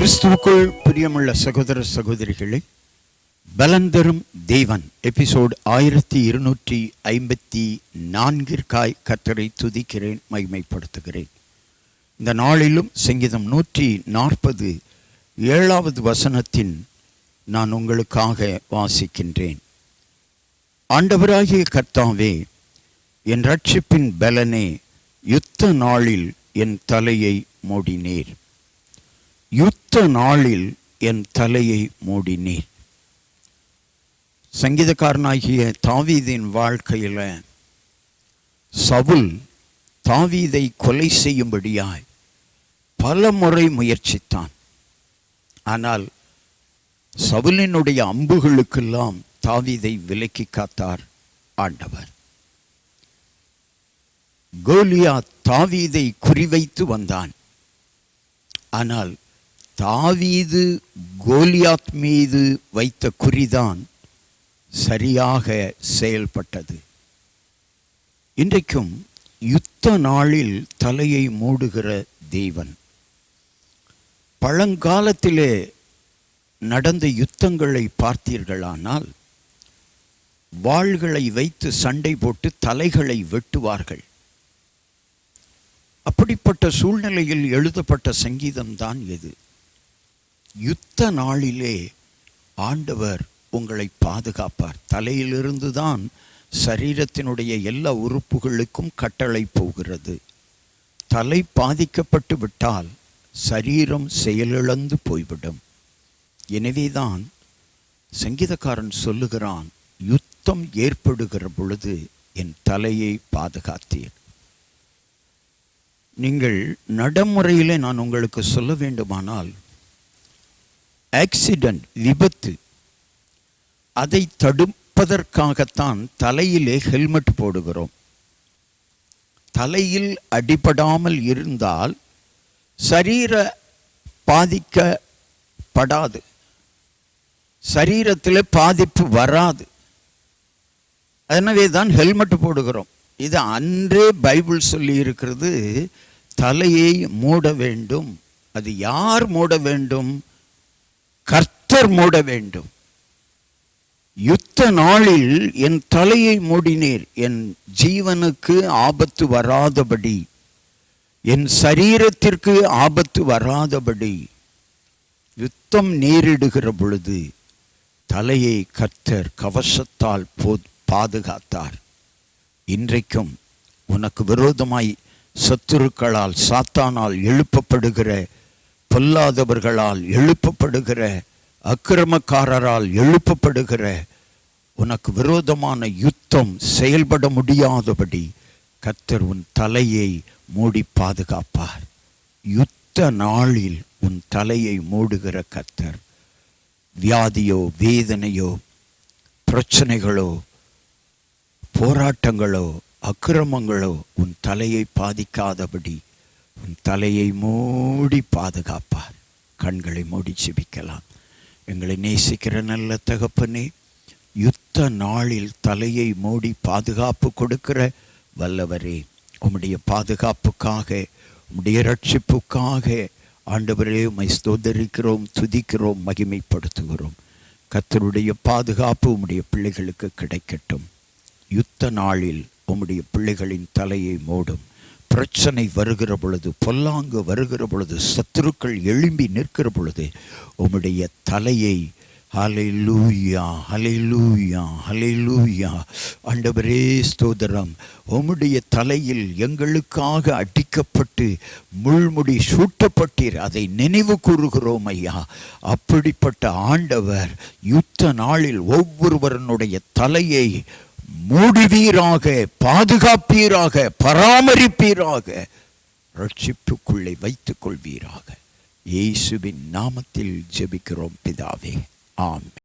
கிறிஸ்துவுக்குள் பிரியமுள்ள சகோதர சகோதரிகளே பலந்தரும் தேவன். எபிசோடு ஆயிரத்தி இருநூற்றி ஐம்பத்தி நான்கிற்காய் கத்தரை துதிக்கிறேன் மகிமைப்படுத்துகிறேன். இந்த நாளிலும் சங்கீதம் நூற்றி நாற்பது ஏழாவது வசனத்தின் நான் உங்களுக்காக வாசிக்கின்றேன். ஆண்டவராகிய கர்த்தாவே என் ரட்சிப்பின் பலனே யுத்த நாளில் என் தலையை மூடினேர். யுத்த நாளில் என் தலையை மூடினீர். சங்கீதக்காரனாகிய தாவீதின் வாழ்க்கையில் சவுல் தாவீதை கொலை செய்யும்படியாய் பல முறை முயற்சித்தான். ஆனால் சவுலினுடைய அம்புகளுக்கெல்லாம் தாவீதை விலக்கி காத்தார் ஆண்டவர். கோலியா தாவீதை குறிவைத்து வந்தான். ஆனால் தாவீது கோலியாத் மீது வைத்த குறிதான் சரியாக செயல்பட்டது. இன்றைக்கும் யுத்த நாளில் தலையை மூடுகிற தெய்வன் பழங்காலத்திலே நடந்த யுத்தங்களை பார்த்தீர்களானால் வாள்களை வைத்து சண்டை போட்டு தலைகளை வெட்டுவார்கள். அப்படிப்பட்ட சூழ்நிலையில் எழுதப்பட்ட சங்கீதம்தான் எது யுத்த நாளிலே ஆண்டவர் உங்களை பாதுகாப்பார். தலையிலிருந்து தான் சரீரத்தினுடைய எல்லா உறுப்புகளுக்கும் கட்டளை போகிறது. தலை பாதிக்கப்பட்டு விட்டால் சரீரம் செயலிழந்து போய்விடும். எனவேதான் சங்கீதக்காரன் சொல்லுகிறான் யுத்தம் ஏற்படுகிற பொழுது என் தலையை பாதுகாத்தீர். நீங்கள் நடைமுறையிலே நான் உங்களுக்கு சொல்ல வேண்டுமானால் ஆக்சிடென்ட் விபத்து அதை தடுப்பதற்காகத்தான் தலையிலே ஹெல்மெட் போடுகிறோம். தலையில் அடிபடாமல் இருந்தால் சரீர பாதிக்கப்படாது. சரீரத்தில் பாதிப்பு வராது. எனவே தான் ஹெல்மெட் போடுகிறோம். இது அன்றே பைபிள் சொல்லி இருக்கிறது தலையை மூட வேண்டும். அது யார் மூட வேண்டும்? கர்த்தர் மூட வேண்டும். யுத்த நாளில் என் தலையை மூடினீர். என் ஜீவனுக்கு ஆபத்து வராதபடி. என் சரீரத்திற்கு ஆபத்து வராதபடி. யுத்தம் நேரிடுகிற பொழுது தலையை கர்த்தர் கவசத்தால் போ பாதுகாத்தார். இன்றைக்கும் உனக்கு விரோதமாய் சத்துருக்களால் சாத்தானால் எழுப்பப்படுகிற பொல்லாதவர்களால் எழுப்பப்படுகிற அக்கிரமக்காரரால் எழுப்பப்படுகிற உனக்கு விரோதமான யுத்தம் செயல்பட முடியாதபடி கத்தர் உன் தலையை மூடி பாதுகாப்பார். யுத்த நாளில் உன் தலையை மூடுகிற கத்தர் வியாதியோ வேதனையோ பிரச்சனைகளோ போராட்டங்களோ அக்கிரமங்களோ உன் தலையை பாதிக்காதபடி தலையை மூடி பாதுகாப்பார். கண்களை மூடி செபிக்கலாம் எங்களை நேசிக்கிற நல்ல தகப்பனே யுத்த நாளில் தலையை மூடி பாதுகாப்பு கொடுக்கிற வல்லவரே உம்முடைய பாதுகாப்புக்காக உம்முடைய ரட்சிப்புக்காக ஆண்டவரே உம்மை ஸ்தோதரிக்கிறோம் துதிக்கிறோம் மகிமைப்படுத்துகிறோம். கத்தருடைய பாதுகாப்பு உம்முடைய பிள்ளைகளுக்கு கிடைக்கட்டும். யுத்த நாளில் உம்முடைய பிள்ளைகளின் தலையை மூடும். பிரச்சனை வருகிற பொழுது பொல்லாங்கு வருகிற பொழுது சத்துருக்கள் எழும்பி நிற்கிற பொழுது உம்முடைய தலையை ஹலைலூயா ஹலைலூயா ஹலைலூயா ஆண்டவரே ஸ்தோதரம் உம்முடைய தலையில் எங்களுக்காக அடிக்கப்பட்டு முள்முடி சூட்டப்பட்டீர். அதை நினைவு கூறுகிறோம் ஐயா. அப்படிப்பட்ட ஆண்டவர் யுத்த நாளில் ஒவ்வொருவரனுடைய தலையை மூடுவீராக பாதுகாப்பீராக பராமரிப்பீராக ரட்சிப்புக்குள்ளே வைத்துக் கொள்வீராக இயேசுவின் நாமத்தில் ஜெபிக்கிறோம் பிதாவே. ஆம்